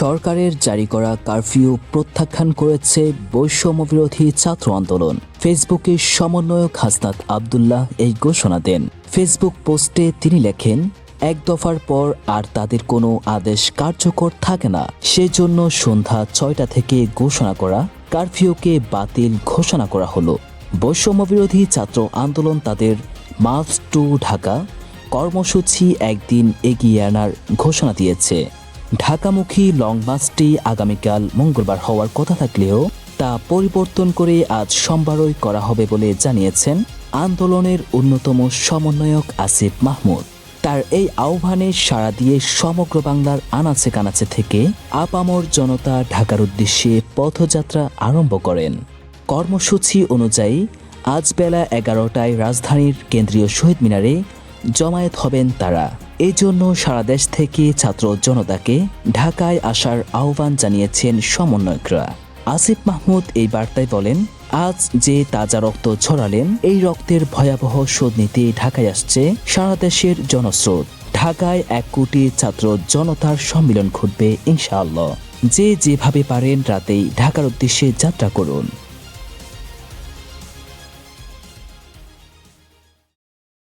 সরকারের জারি করা কারফিউ প্রত্যাখ্যান করেছে বৈষম্য বিরোধী ছাত্র আন্দোলন। ফেসবুকে সমন্বয়ক হাসনাত আবদুল্লাহ এই ঘোষণা দেন। ফেসবুক পোস্টে তিনি লেখেন, এক দফার পর আর তাদের কোনো আদেশ কার্যকর থাকে না। সেজন্য সন্ধ্যা ছয়টা থেকে ঘোষণা করা, কারফিউকে বাতিল ঘোষণা করা হলো। বৈষম্যবিরোধী ছাত্র আন্দোলন তাদের মার্চ টু ঢাকা কর্মসূচি একদিন এগিয়ে আনার ঘোষণা দিয়েছে। ঢাকামুখী লং মার্চটি আগামীকাল মঙ্গলবার হওয়ার কথা থাকলেও তা পরিবর্তন করে আজ সোমবারই করা হবে বলে জানিয়েছেন আন্দোলনের অন্যতম সমন্বয়ক আসিফ মাহমুদ। তার এই আহ্বানে সাড়া দিয়ে সমগ্র বাংলার আনাচে কানাচে থেকে আপামর জনতা ঢাকার উদ্দেশ্যে পথযাত্রা আরম্ভ করেন। কর্মসূচি অনুযায়ী আজ বেলা এগারোটায় রাজধানীর কেন্দ্রীয় শহীদ মিনারে জমায়েত হবেন তারা। এই জন্য সারা দেশ থেকে ছাত্র জনতাকে ঢাকায় আসার আহ্বান জানিয়েছেন সমন্বয়করা। আসিফ মাহমুদ এই বার্তায় বলেন, আজ যে তাজা রক্ত ছড়ালেন, এই রক্তের ভয়াবহ শোধ নিতে ঢাকায় আসছে সারা দেশের জনস্রোত। ঢাকায় এক কোটি ছাত্র জনতার সম্মিলন ঘটবে ইনশাআল্লাহ। যে যেভাবে পারেন রাতেই ঢাকার উদ্দেশ্যে যাত্রা করুন।